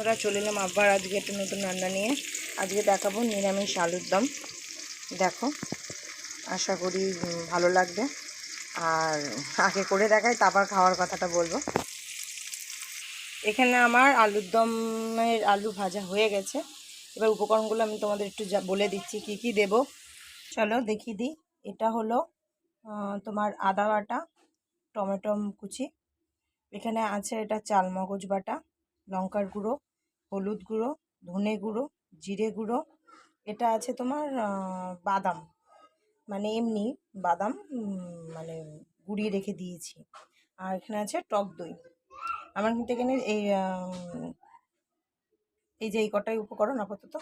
ওরা চলে এলাম আবার আজকে একটা নতুন রান্না নিয়ে। আজকে দেখাবো নিরামিষ আলুর দম। দেখো, আশা করি ভালো লাগবে। আর আগে করে দেখাই, তারপর খাওয়ার কথাটা বলব। এখানে আমার আলুর দমের আলু ভাজা হয়ে গেছে। এবার উপকরণগুলো আমি তোমাদের একটু বলে দিচ্ছি, কি কি দেব। চলো দেখিয়ে দিই। এটা হলো তোমার আদা বাটা, টমেটো কুচি। এখানে আছে এটা চাল মগজ বাটা, লঙ্কার গুঁড়ো হলুদ গুঁড়ো, ধনে গুঁড়ো, জিরে গুঁড়ো, এটা আছে তোমার বাদাম। মানে এমনি বাদাম মানে গুঁড়িয়ে রেখে দিয়েছি। আর এখানে আছে টক দই। আমার কিন্তু এখানে এই এই যে এই কটাই উপকরণ আপাতত।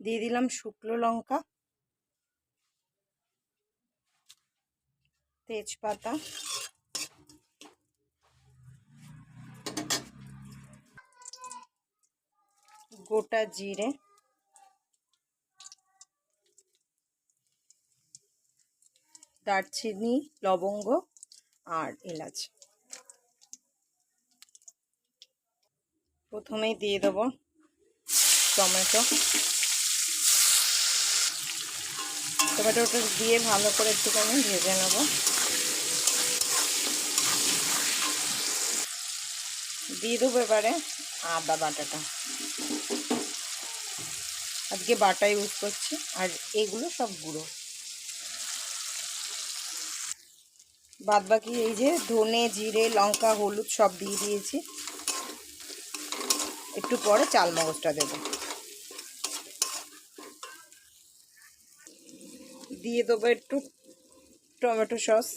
দিয়ে দিলাম শুকনো লঙ্কা, তেজপাতা গোটা জিরে। দারচিনি, লবঙ্গ আর এলাচ। প্রথমেই দিয়ে দেবো টমেটো। টমেটোটা দিয়ে ভালো করে একটুখানি ভেজে নেব। দিয়ে দেবো এবারে আদা বাটাটা। আজকে বাটা ইউজ করছি, আর এগুলো সব গুঁড়ো। বাদ বাকি এই যে ধনে, জিরে, লঙ্কা, হলুদ সব দিয়ে দিয়েছি। একটু পরে চাল মগজটা দেবো। দিয়ে দেবো একটু টমেটো সস।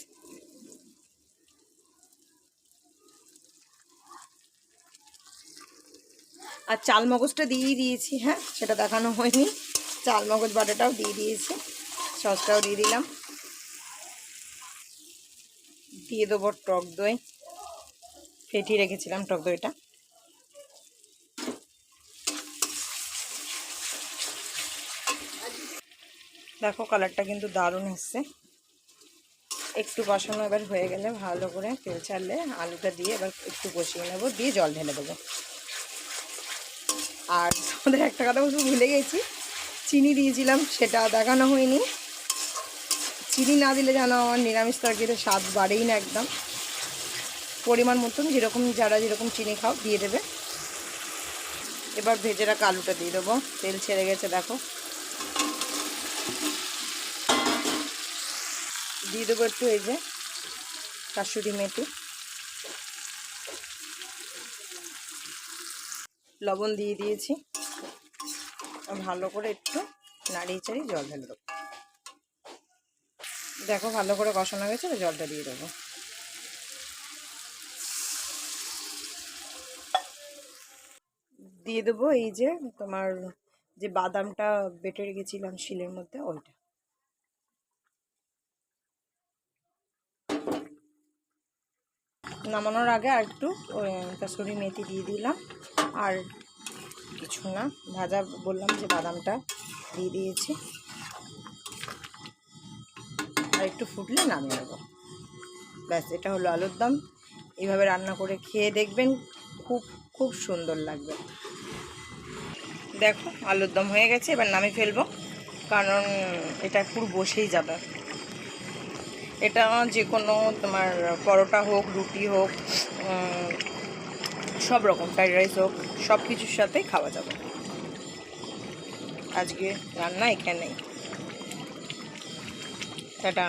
আর চাল মগজটা দিয়েই দিয়েছি হ্যাঁ? সেটা দেখানো হয়নি। চাল মগজ বাটাটাও দিয়ে দিয়েছি, সসটাও দিয়ে দিলাম। দিয়ে দেবো টক দই। ফেটিয়ে রেখেছিলাম টক দইটা। দেখো, কালারটা কিন্তু দারুণ এসছে। একটু কষানো এবার হয়ে গেলে ভালো করে তেল ছাড়লে আলুটা দিয়ে এবার একটু কষিয়ে নেব, দিয়ে জল ঢেলে দেবো। আর তোমাদের একটা কথা বলতে ভুলে গেছি। চিনি দিয়েছিলাম, সেটা দেখানো হয়নি। চিনি না দিলে যেন আমার নিরামিষ তরকারিতে স্বাদ বাড়েই না একদম। পরিমাণ মতন যেরকম, যারা যেরকম চিনি খাও, দিয়ে দেবে। এবার ভেজে রাখা আলুটা দিয়ে দেবো। তেল ছেড়ে গেছে, দেখো। দিয়ে দেবো একটু এই যে কাসুরি মেথি। লবণ দিয়ে দিয়েছি। ভালো করে একটু নাড়িয়ে চাড়িয়ে জল ঢেলে দেবো। দেখো ভালো করে কষানো গেছে জলটা দিয়ে দেবো। দিয়ে দেবো এই যে তোমার যে বাদামটা বেটে রেখেছিলাম শিলের মধ্যে, ওইটা। নামানোর আগে আর একটু কাসুরি মেথি দিয়ে দিলাম। আর কিছু না, ভাজা বললাম যে বাদামটা দিয়ে দিয়েছি। আর একটু ফুটলে নামিয়ে নেব। ব্যাস, এটা হলো আলুর দম। এইভাবে রান্না করে খেয়ে দেখবেন, খুব খুব সুন্দর লাগবে। দেখো, আলুর দম হয়ে গেছে, এবার নামিয়ে ফেলব। কারণ এটা পুরো বসেই যাবে। এটা যে কোনো তোমার পরোটা হোক, রুটি হোক সব রকম, ফ্রাইড রাইস হোক, সব কিছুর সাথে খাওয়া যাবে। আজকে রান্না এখানেই। টাটা।